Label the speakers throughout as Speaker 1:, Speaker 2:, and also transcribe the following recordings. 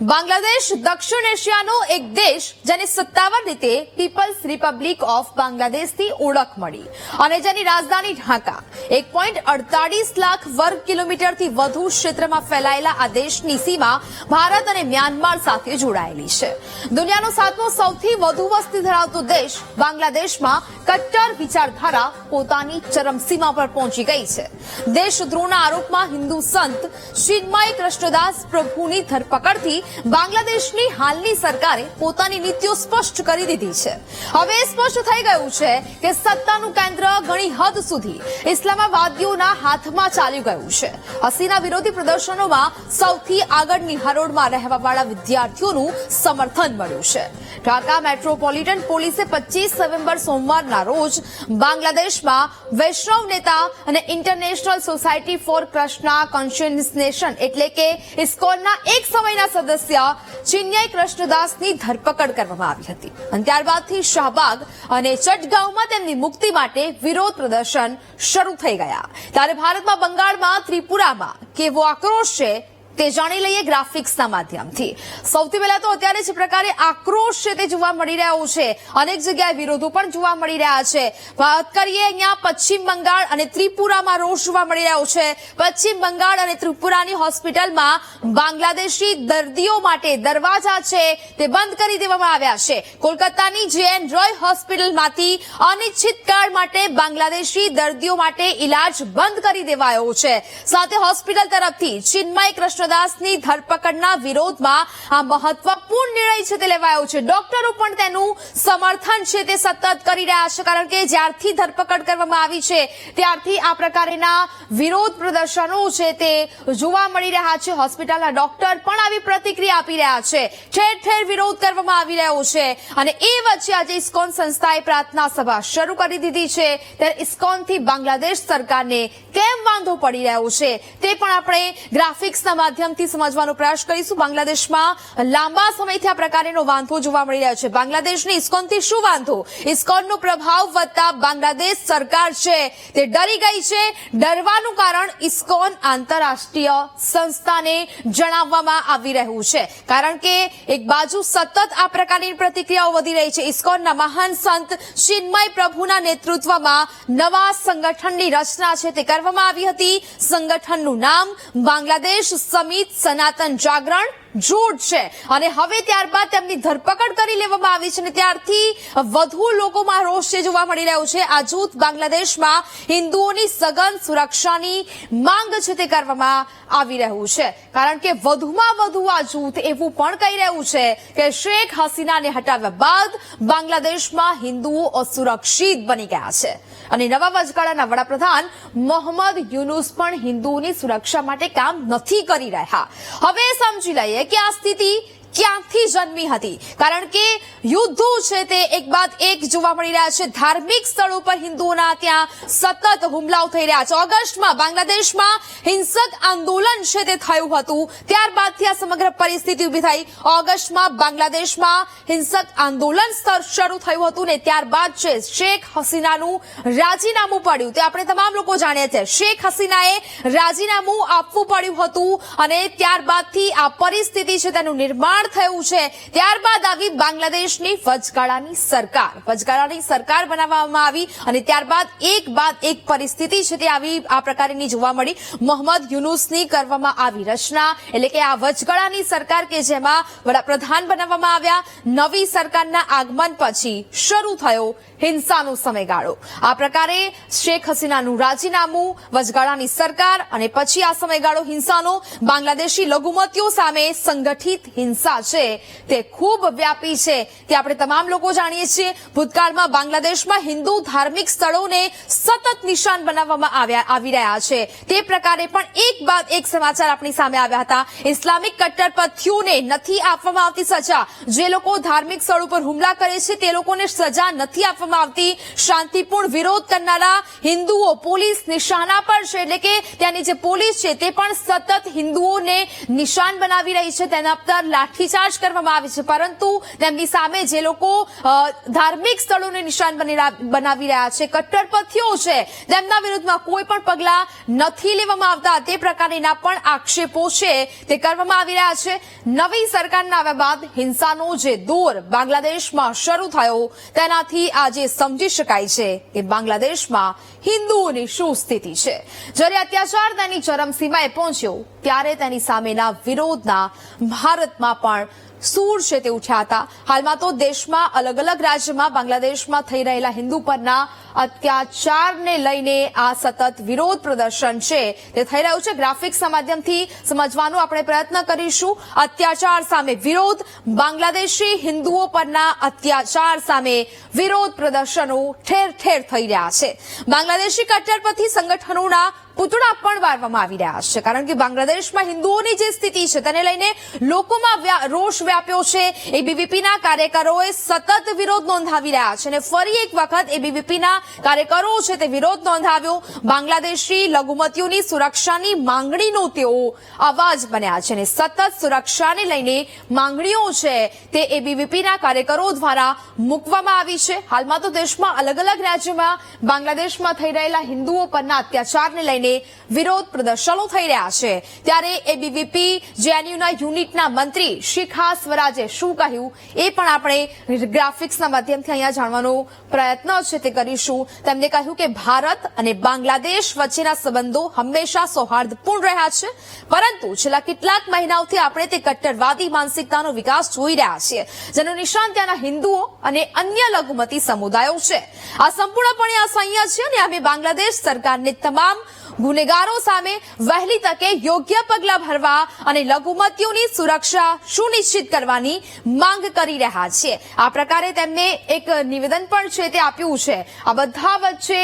Speaker 1: બાંગ્લાદેશ, દક્ષિણ એશિયાનો એક દેશ જેને સત્તાવાર રીતે પીપલ્સ રિપબ્લિક ઓફ બાંગ્લાદેશથી ઓળખ મળી અને જેની રાજધાની ઢાકા. એક પોઈન્ટ અડતાલીસ લાખ વર્ગ કિલોમીટરથી વધુ ક્ષેત્રમાં ફેલાયેલા આ દેશની સીમા ભારત અને મ્યાનમાર સાથે જોડાયેલી છે. દુનિયાનો સાતમો સૌથી વધુ વસ્તી ધરાવતો દેશ બાંગ્લાદેશમાં કટ્ટર વિચારધારા પોતાની ચરમસીમા પર પહોંચી ગઈ છે. દેશદ્રોહના આરોપમાં હિન્દુ સંત શિગમાય કૃષ્ણદાસ પ્રભુની ધરપકડથી બાંગ્લાદેશની હાલની સરકારે પોતાની નીતિઓ સ્પષ્ટ કરી દીધી છે. હવે સ્પષ્ટ થઈ ગયું છે કે સત્તાનું કેન્દ્ર ઘણી હદ સુધી ઇસ્લામાવાદીઓના હાથમાં ચાલી ગયું છે. હસીના વિરોધી પ્રદર્શનોમાં સૌથી આગળની હરોળમાં રહેવાવાળા વિદ્યાર્થીઓનું સમર્થન મળ્યું છે. ઢાકા મેટ્રોપોલિટન પોલીસે પચીસ નવેમ્બર સોમવારના રોજ બાંગ્લાદેશમાં વૈષ્ણવ નેતા અને international society for Krishna consciousness એટલે કે ઇસ્કોનના એક સમયના સદસ્ય ચિન્મય કૃષ્ણદાસની ધરપકડ કરવામાં આવી હતી. અને ત્યારબાદથી શાહબાગ અને ચટગાંવમાં તેમની મુક્તિ માટે વિરોધ પ્રદર્શન શરૂ થઈ ગયા. ત્યારે ભારતમાં બંગાળમાં ત્રિપુરામાં કેવો આક્રોશ છે તે જાણી લઈએ ગ્રાફિક્સના માધ્યમથી. સૌથી પહેલા તો અત્યારે જે પ્રકારે આક્રોશ છે તે જોવા મળી રહ્યો છે. અનેક જગ્યાએ વિરોધો પણ જોવા મળી રહ્યા છે. વાત કરીએ અહીંયા પશ્ચિમ બંગાળ અને ત્રિપુરામાં રોષ જોવા મળી રહ્યો છે. પશ્ચિમ બંગાળ અને ત્રિપુરાની હોસ્પિટલમાં બાંગ્લાદેશી દર્દીઓ માટે દરવાજા છે તે બંધ કરી દેવામાં આવ્યા છે. કોલકાતાની જેએન રોય હોસ્પિટલમાંથી અનિચ્છિત કાળ માટે બાંગ્લાદેશી દર્દીઓ માટે ઇલાજ બંધ કરી દેવાયો છે. સાથે હોસ્પિટલ તરફથી ચિન્મય કૃષ્ણદાસની ધરપકડના વિરોધમાં આ મહત્વપૂર્ણ નિર્ણય છે તે લેવાયો છે. ડોક્ટરો પણ તેનું સમર્થન છે તે સતત કરી રહ્યા છે, કારણ કે જ્યારથી ધરપકડ કરવામાં આવી છે, ત્યારથી આ પ્રકારના વિરોધ પ્રદર્શનો છે તે જોવા મળી રહ્યા છે. હોસ્પિટલના ડોક્ટર પણ આવી પ્રતિક્રિયા આપી રહ્યા છે. ઠેર ઠેર વિરોધ કરવામાં આવી રહ્યો છે અને એ વચ્ચે આજે ઇસ્કોન સંસ્થાએ પ્રાર્થના સભા શરૂ કરી દીધી છે. ત્યારે ઇસ્કોનથી બાંગ્લાદેશ સરકારને કેમ વાંધો પડી રહ્યો છે તે પણ આપણે ગ્રાફિક્સના માધ્યમથી સમજવાનો પ્રયાસ કરીશું. બાંગ્લાદેશમાં લાંબા સમયથી આ પ્રકારનો વાંધો જોવા મળી રહ્યો છે. બાંગ્લાદેશની ઇસ્કોનથી શું વાંધો? ઇસ્કોનનો પ્રભાવ વધતા બાંગ્લાદેશ સરકાર છે તે ડરી ગઈ છે. ડરવાનું કારણ ઇસ્કોન આંતરરાષ્ટ્રીય સંસ્થાને જણાવવામાં આવી રહ્યું છે. કારણ કે એક બાજુ સતત આ પ્રકારની પ્રતિક્રિયાઓ વધી રહી છે. ઇસ્કોનના મહાન સંત ચિન્મય પ્રભુના નેતૃત્વમાં નવા સંગઠનની રચના છે. તે કરવામાં આવી હતી. સંગઠનનું નામ બાંગ્લાદેશ સમિત સનાતન જાગરણ જૂઠ છે. અને હવે ત્યારબાદ તેમની ધરપકડ કરી લેવામાં આવી છે અને ત્યારથી વધુ લોકોમાં રોષ છે જોવા મળી રહ્યો છે, આ જૂથ બાંગ્લાદેશમાં હિન્દુઓની સઘન સુરક્ષાની માંગ છે તે કરવામાં આવી રહ્યું છે. કારણ કે વધુમાં વધુ આ જૂથ એવું પણ કહી રહ્યું છે કે શેખ હસીનાને હટાવ્યા બાદ બાંગ્લાદેશમાં હિન્દુઓ અસુરક્ષિત બની ગયા છે. અને નવા વચગાળાના વડાપ્રધાન મોહમ્મદ યુનુસ પણ હિન્દુઓની સુરક્ષા માટે કામ નથી કરી રહ્યા. હવે સમજી લઈએ કે આ સ્થિતિ ક્યાંથી જન્મી હતી. કારણ કે યુદ્ધો છે તે એક બાદ એક જોવા મળી રહ્યા છે. ધાર્મિક સ્થળ ઉપર હિન્દુઓના ત્યાં સતત હુમલાઓ થઈ રહ્યા છે. ઓગસ્ટમાં બાંગ્લાદેશમાં હિંસક આંદોલન છે તે થયું હતું. ત્યારબાદથી આ સમગ્ર પરિસ્થિતિ ઊભી થઈ. ઓગસ્ટમાં બાંગ્લાદેશમાં હિંસક આંદોલન શરૂ થયું હતું ને ત્યારબાદ છે શેખ હસીનાનું રાજીનામું પડ્યું. તે આપણે તમામ લોકો જાણીએ છીએ. શેખ હસીનાએ રાજીનામું આપવું પડ્યું હતું અને ત્યારબાદથી આ પરિસ્થિતિ છે તેનું નિર્માણ થયું છે. ત્યારબાદ આવી બાંગ્લાદેશની વચગાળાની સરકાર. વચગાળાની સરકાર બનાવવામાં આવી અને ત્યારબાદ એક બાદ એક પરિસ્થિતિ છે તે આવી આ પ્રકારની જોવા મળી. મોહમ્મદ યુનુસની કરવામાં આવી રચના એટલે કે આ વચગાળાની સરકાર કે જેમાં વડાપ્રધાન બનાવવામાં આવ્યા. નવી સરકારના આગમન પછી શરૂ થયો હિંસાનો સમયગાળો. આ પ્રકારે શેખ હસીનાનું રાજીનામું, વચગાળાની સરકાર અને પછી આ સમયગાળો હિંસાનો બાંગ્લાદેશી લઘુમતીઓ સામે સંગઠિત હિંસા છે. તે ખૂબ વ્યાપી છે તે આપણે તમામ લોકો જાણીએ છીએ. ભૂતકાળમાં બાંગ્લાદેશમાં હિન્દુ ધાર્મિક સ્થળોને સતત નિશાન બનાવવામાં આવ્યા, આવી રહ્યા છે. તે પ્રકારે પણ એક બાદ એક સમાચાર આપણી સામે આવ્યા હતા. ઇસ્લામિક કટ્ટરપંથીઓને નથી આપવામાં આવતી સજા. જે લોકો ધાર્મિક સ્થળ ઉપર હુમલા કરે છે, તે લોકોને સજા નથી આપવામાં આવતી. શાંતિપૂર્ણ વિરોધ કરનારા હિન્દુઓ પોલીસ નિશાના પર છે. એટલે કે ત્યાંની જે પોલીસ છે, તે પણ સતત હિન્દુઓને નિશાન બનાવી રહી છે. તેના પર લાઠીચાર્જ લાઠીચાર્જ કરવામાં આવી છે. પરંતુ તેમની સામે જે લોકો ધાર્મિક સ્થળોને નિશાન બનાવી રહ્યા છે, કટ્ટરપંથીઓ છે, તેમના વિરુદ્ધમાં કોઈ પણ પગલા નથી લેવામાં આવતા. તે પ્રકારના પણ આક્ષેપો છે. તે કરવામાં આવી રહ્યા છે. નવી સરકારના આવ્યા બાદ હિંસાનો જે દોર બાંગ્લાદેશમાં શરૂ થયો, તેનાથી આજે સમજી શકાય છે કે બાંગ્લાદેશમાં હિન્દુઓની શું સ્થિતિ છે. જ્યારે અત્યાચાર તેની ચરમસીમાએ પહોંચ્યો ત્યારે તેની સામેના વિરોધના ભારતમાં પણ સૂર છે તે ઉઠ્યા હતા. હાલમાં તો દેશમાં અલગ અલગ રાજ્યમાં બાંગ્લાદેશમાં થઈ રહેલા હિન્દુ પરના અત્યાચારને લઈને આ સતત વિરોધ પ્રદર્શન છે. તે થઈ રહ્યું છે. ગ્રાફિક્સના માધ્યમથી સમજવાનો આપણે પ્રયત્ન કરીશું. અત્યાચાર સામે વિરોધ. બાંગ્લાદેશી હિન્દુઓ પરના અત્યાચાર સામે વિરોધ પ્રદર્શનો ઠેર ઠેર થઈ રહ્યા છે. બાંગ્લાદેશી કટ્ટરપંથી સંગઠનોના પૂતળા પણ વારવામાં આવી રહ્યા છે. કારણ કે બાંગ્લાદેશમાં હિન્દુઓની જે સ્થિતિ છે, તેને લઈને લોકોમાં રોષ વ્યાપ્યો છે. એબીવીપીના કાર્યકરોએ સતત વિરોધ નોંધાવી રહ્યા છે. અને ફરી એક વખત એબીવીપીના કાર્યકરો છે તે વિરોધ નોંધાવ્યો. બાંગ્લાદેશી લઘુમતીઓની સુરક્ષાની માંગણીનો તેઓ અવાજ બન્યા છે અને સતત સુરક્ષાને લઈને માંગણીઓ છે તે એબીવીપીના કાર્યકરો દ્વારા મૂકવામાં આવી છે. હાલમાં તો દેશમાં અલગ અલગ રાજ્યોમાં બાંગ્લાદેશમાં થઈ રહેલા હિન્દુઓ પરના અત્યાચારને લઈને વિરોધ પ્રદર્શનો થઈ રહ્યા છે. ત્યારે એબીવીપી જેએનયુના યુનિટના મંત્રી શિખા સ્વરાજે શું કહ્યું એ પણ આપણે ગ્રાફિક્સના માધ્યમથી અહીંયા જાણવાનો પ્રયત્ન છે તે કરીશું. તેમને કહ્યું કે ભારત અને બાંગ્લાદેશ વચ્ચેના સંબંધો હંમેશા સૌહાર્દપૂર્ણ રહ્યા છે. પરંતુ છેલ્લા કેટલાક મહિનાઓથી આપણે તે કટ્ટરવાદી માનસિકતાનો વિકાસ જોઈ રહ્યા છીએ. જેનો નિશાન ત્યાંના હિન્દુઓ અને અન્ય લઘુમતી સમુદાયો છે. આ સંપૂર્ણપણે અસહ્ય છે અને અમે બાંગ્લાદેશ સરકારને તમામ ગુનેગારો સામે વહેલી તકે યોગ્ય પગલા ભરવા અને લઘુમતીઓની સુરક્ષા સુનિશ્ચિત કરવાની માંગ કરી રહ્યા છે. આ પ્રકારે તેમને એક નિવેદન પણ છે તે આપ્યું છે. આ બધા વચ્ચે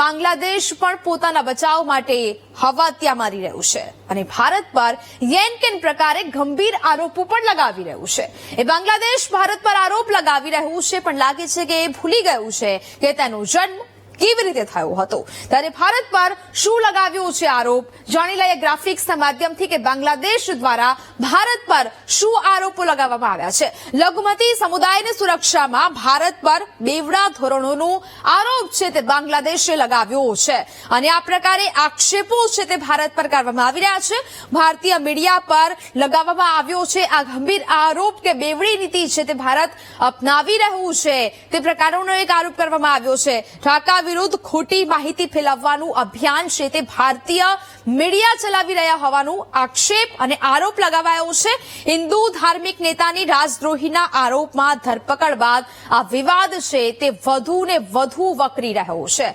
Speaker 1: બાંગ્લાદેશ પણ પોતાના બચાવ માટે હવાત્યા મારી રહ્યું છે. અને ભારત પર યેન કેન પ્રકારે ગંભીર આરોપો પણ લગાવી રહ્યું છે. એ બાંગ્લાદેશ ભારત પર આરોપ લગાવી રહ્યું છે, પણ લાગે છે કે એ ભૂલી ગયું છે કે તેનો જન્મ કેવી રીતે થયો હતો? ત્યારે ભારત પર શું લગાવ્યો છે આરોપ? જાણી લઈએ ગ્રાફિક્સના માધ્યમથી કે બાંગ્લાદેશ દ્વારા ભારત પર શું આરોપો લગાવવામાં આવ્યા છે. લઘુમતી સમુદાયની સુરક્ષામાં ભારત પર બેવડા ધોરણોનો આરોપ છે તે બાંગ્લાદેશે લગાવ્યો છે. અને આ પ્રકારે આક્ષેપો છે તે ભારત પર કરવામાં આવી રહ્યા છે. ભારતીય મીડિયા પર લગાવવામાં આવ્યો છે આ ગંભીર આરોપ કે બેવડી નીતિ છે તે ભારત અપનાવી રહ્યું છે. તે પ્રકારનો એક આરોપ કરવામાં આવ્યો છે. ઢાકા વિરુદ્ધ ખોટી માહિતી ફેલાવવાનું અભિયાન છે તે ભારતીય મીડિયા ચલાવી રહ્યા હોવાનું આક્ષેપ અને આરોપ લગાવાયો છે. હિન્દુ ધાર્મિક નેતાની રાજદ્રોહીના આરોપમાં ધરપકડ બાદ આ વિવાદ છે તે વધુ ને વધુ વકરી રહ્યો છે.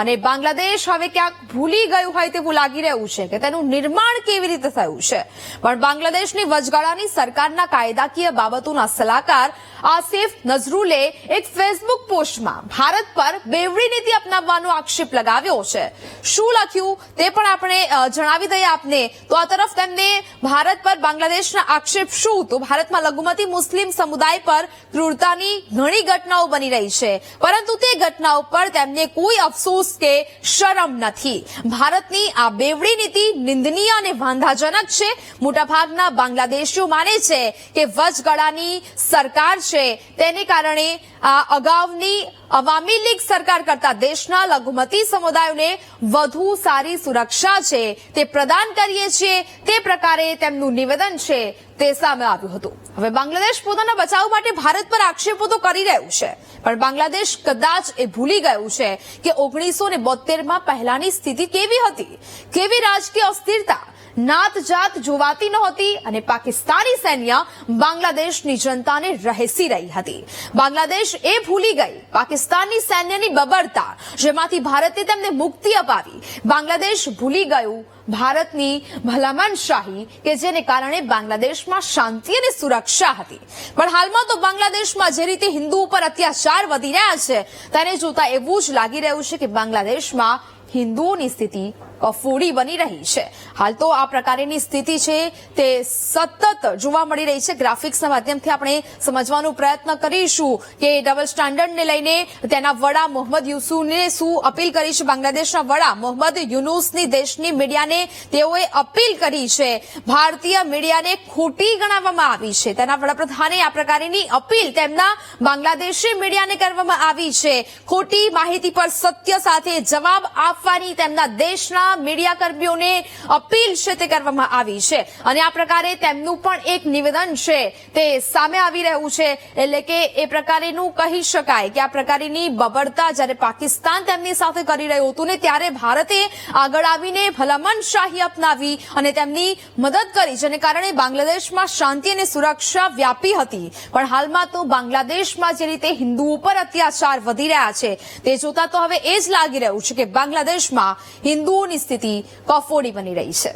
Speaker 1: અને બાંગ્લાદેશ હવે ક્યાંક ભૂલી ગયું હોય તેવું લાગી રહ્યું છે કે તેનું નિર્માણ કેવી રીતે થયું છે. પણ બાંગ્લાદેશની વચગાળાની સરકારના કાયદાકીય બાબતોના સલાહકાર આસિફ નઝરુલે એક ફેસબુક પોસ્ટમાં ભારત પર બેવડી નીતિ અપનાવવાનો આક્ષેપ લગાવ્યો છે. શું લખ્યું તે પણ આપણે જણાવી દઈએ આપને. તો આ તરફ તેમને ભારત પર બાંગ્લાદેશના આક્ષેપ શું? તો ભારતમાં લઘુમતી મુસ્લિમ સમુદાય પર ક્રૂરતાની ઘણી ઘટનાઓ બની રહી છે. પરંતુ તે ઘટનાઓ પર તેમને કોઈ અફસોસ કે શરમ નથી. ભારતની આ બેવડી નીતિ નિંદનીય અને વાંધાજનક છે. મોટાભાગના બાંગ્લાદેશીઓ માને છે કે વચગાળાની સરકાર છે. તેને કારણે આ અગાઉની અવામી લીગ સરકાર કરતા દેશના લઘુમતી સમુદાયોને વધુ સારી સુરક્ષા છે, તે પ્રદાન કરીએ છીએ, તે પ્રકારે તેમનું નિવેદન છે, તે સામે આવ્યું હતું. હવે બાંગ્લાદેશ પોતાના બચાવ માટે ભારત પર આક્ષેપો તો કરી રહ્યું છે, પણ બાંગ્લાદેશ કદાચ એ ભૂલી ગયું છે કે ઓગણીસો ને બોતેરમાં પહેલાની સ્થિતિ કેવી હતી? કેવી રાજકીય અસ્થિરતા? નાત જાત જોવાતી નહોતી અને પાકિસ્તાની સૈન્ય બાંગ્લાદેશની જનતાને રહેસી રહી હતી. બાંગ્લાદેશ એ ભૂલી ગઈ. પાકિસ્તાની સૈન્યની બબરતા જેમાંથી ભારતે તેમને મુક્તિ અપાવી. બાંગ્લાદેશ ભૂલી ગયું. ભારતની ભલામણશાહી કે જેને કારણે બાંગ્લાદેશમાં શાંતિ અને સુરક્ષા હતી. પણ હાલમાં તો બાંગ્લાદેશમાં જે રીતે હિન્દુ ઉપર અત્યાચાર વધી રહ્યા છે તેને જોતા એવું જ લાગી રહ્યું છે કે બાંગ્લાદેશમાં હિન્દુઓની સ્થિતિ કફોડી બની રહી છે. હાલ તો આ પ્રકારની સ્થિતિ છે તે સતત જોવા મળી રહી છે. ગ્રાફિક્સના માધ્યમથી આપણે સમજવાનો પ્રયત્ન કરીશું કે ડબલ સ્ટાન્ડર્ડને લઈને તેના વડા મોહમ્મદ યુસુને શું અપીલ કરી છે? બાંગ્લાદેશના વડા મોહમ્મદ યુનુસની દેશની મીડિયાને તેઓએ અપીલ કરી છે. ભારતીય મીડિયાને ખોટી ગણાવવામાં આવી છે. તેના વડાપ્રધાને આ પ્રકારની અપીલ તેમના બાંગ્લાદેશી મીડિયાને કરવામાં આવી છે. ખોટી માહિતી પર સત્ય સાથે જવાબ આપવાની તેમના દેશના મીડિયા કર્મીઓને અપીલ છે તે કરવામાં આવી છે. અને આ પ્રકારે તેમનું પણ એક નિવેદન છે તે સામે આવી રહ્યું છે. એટલે કે એ પ્રકારેનું કહી શકાય કે આ પ્રકારની બબડતા જ્યારે પાકિસ્તાન તેમની સાથે કરી રહ્યું હતું ને ત્યારે ભારતે આગળ આવીને ભલામણશાહી અપનાવી અને તેમની મદદ કરી, જેને કારણે બાંગ્લાદેશમાં શાંતિ અને સુરક્ષા વ્યાપી હતી. પણ હાલમાં તો બાંગ્લાદેશમાં જે રીતે હિન્દુઓ પર અત્યાચાર વધી રહ્યા છે, તે જોતા તો હવે એ જ લાગી રહ્યું છે કે બાંગ્લાદેશમાં હિન્દુઓની સ્થિતિ કફોડી બની રહી છે.